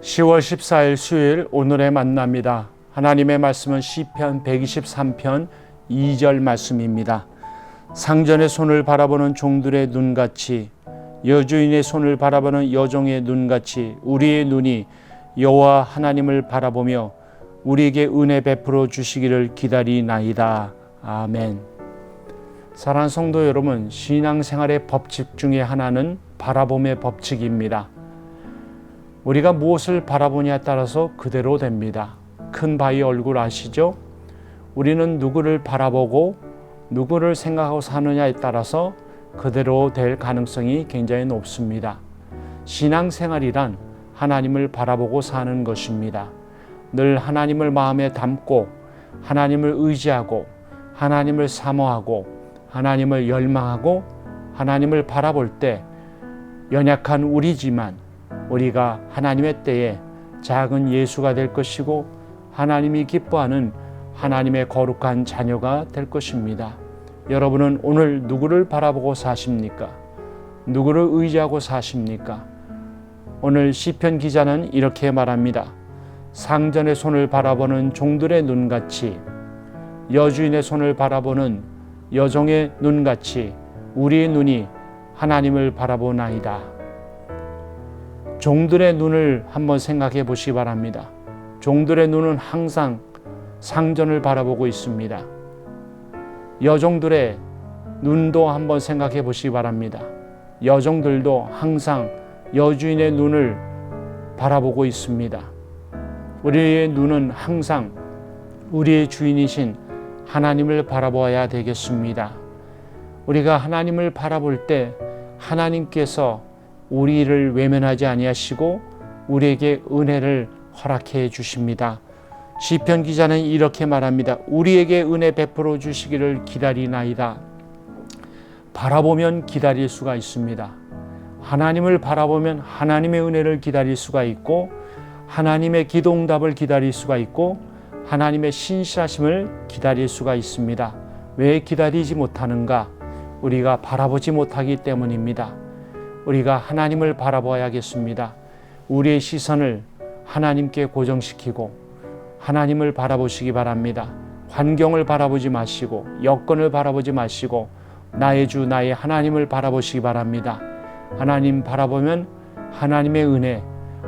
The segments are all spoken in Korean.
10월 14일 수요일 오늘의 만납니다. 하나님의 말씀은 시편 123편 2절 말씀입니다. 상전의 손을 바라보는 종들의 눈같이 여주인의 손을 바라보는 여종의 눈같이 우리의 눈이 여호와 하나님을 바라보며 우리에게 은혜 베풀어 주시기를 기다리나이다. 아멘. 사랑하는 성도 여러분, 신앙생활의 법칙 중에 하나는 바라봄의 법칙입니다. 우리가 무엇을 바라보냐에 따라서 그대로 됩니다. 큰 바위 얼굴 아시죠? 우리는 누구를 바라보고 누구를 생각하고 사느냐에 따라서 그대로 될 가능성이 굉장히 높습니다. 신앙생활이란 하나님을 바라보고 사는 것입니다. 늘 하나님을 마음에 담고 하나님을 의지하고 하나님을 사모하고 하나님을 열망하고 하나님을 바라볼 때 연약한 우리지만 우리가 하나님의 때에 작은 예수가 될 것이고 하나님이 기뻐하는 하나님의 거룩한 자녀가 될 것입니다. 여러분은 오늘 누구를 바라보고 사십니까? 누구를 의지하고 사십니까? 오늘 시편 기자는 이렇게 말합니다. 상전의 손을 바라보는 종들의 눈같이 여주인의 손을 바라보는 여종의 눈같이 우리의 눈이 하나님을 바라보나이다. 종들의 눈을 한번 생각해 보시기 바랍니다. 종들의 눈은 항상 상전을 바라보고 있습니다. 여종들의 눈도 한번 생각해 보시기 바랍니다. 여종들도 항상 여주인의 눈을 바라보고 있습니다. 우리의 눈은 항상 우리의 주인이신 하나님을 바라보아야 되겠습니다. 우리가 하나님을 바라볼 때 하나님께서 우리를 외면하지 아니하시고 우리에게 은혜를 허락해 주십니다. 시편 기자는 이렇게 말합니다. 우리에게 은혜 베풀어 주시기를 기다리나이다. 바라보면 기다릴 수가 있습니다. 하나님을 바라보면 하나님의 은혜를 기다릴 수가 있고 하나님의 기도응답을 기다릴 수가 있고 하나님의 신실하심을 기다릴 수가 있습니다. 왜 기다리지 못하는가? 우리가 바라보지 못하기 때문입니다. 우리가 하나님을 바라봐야겠습니다. 우리의 시선을 하나님께 고정시키고 하나님을 바라보시기 바랍니다. 환경을 바라보지 마시고 여건을 바라보지 마시고 나의 주 나의 하나님을 바라보시기 바랍니다. 하나님 바라보면 하나님의 은혜,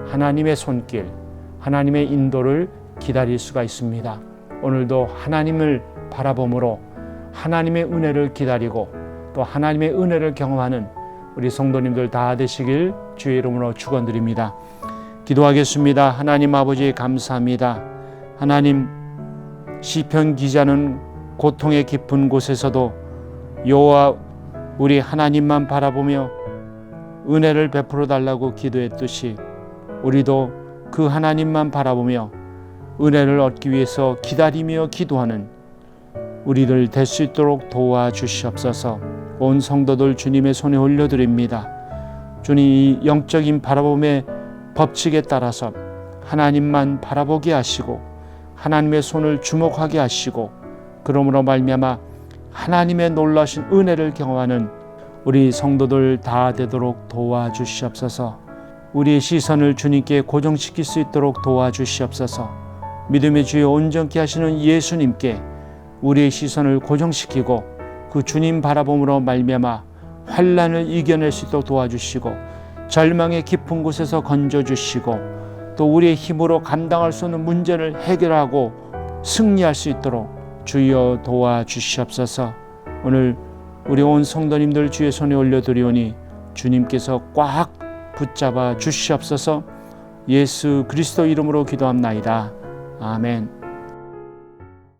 하나님의 손길, 하나님의 인도를 기다릴 수가 있습니다. 오늘도 하나님을 바라봄으로 하나님의 은혜를 기다리고 또 하나님의 은혜를 경험하는 우리 성도님들 다 되시길 주의 이름으로 축원드립니다. 기도하겠습니다. 하나님 아버지 감사합니다. 하나님 시편 기자는 고통의 깊은 곳에서도 여호와 우리 하나님만 바라보며 은혜를 베풀어 달라고 기도했듯이 우리도 그 하나님만 바라보며 은혜를 얻기 위해서 기다리며 기도하는 우리들 될수 있도록 도와주시옵소서. 온 성도들 주님의 손에 올려드립니다. 주님 이 영적인 바라봄의 법칙에 따라서 하나님만 바라보게 하시고 하나님의 손을 주목하게 하시고 그러므로 말미암아 하나님의 놀라신 은혜를 경험하는 우리 성도들 다 되도록 도와주시옵소서. 우리의 시선을 주님께 고정시킬 수 있도록 도와주시옵소서. 믿음의 주여 온전케 하시는 예수님께 우리의 시선을 고정시키고 그 주님 바라봄으로 말미암아 환란을 이겨낼 수 있도록 도와주시고 절망의 깊은 곳에서 건져 주시고 또 우리의 힘으로 감당할 수 없는 문제를 해결하고 승리할 수 있도록 주여 도와주시옵소서. 오늘 우리 온 성도님들 주의 손에 올려드리오니 주님께서 꽉 붙잡아 주시옵소서. 예수 그리스도 이름으로 기도합나이다. 아멘.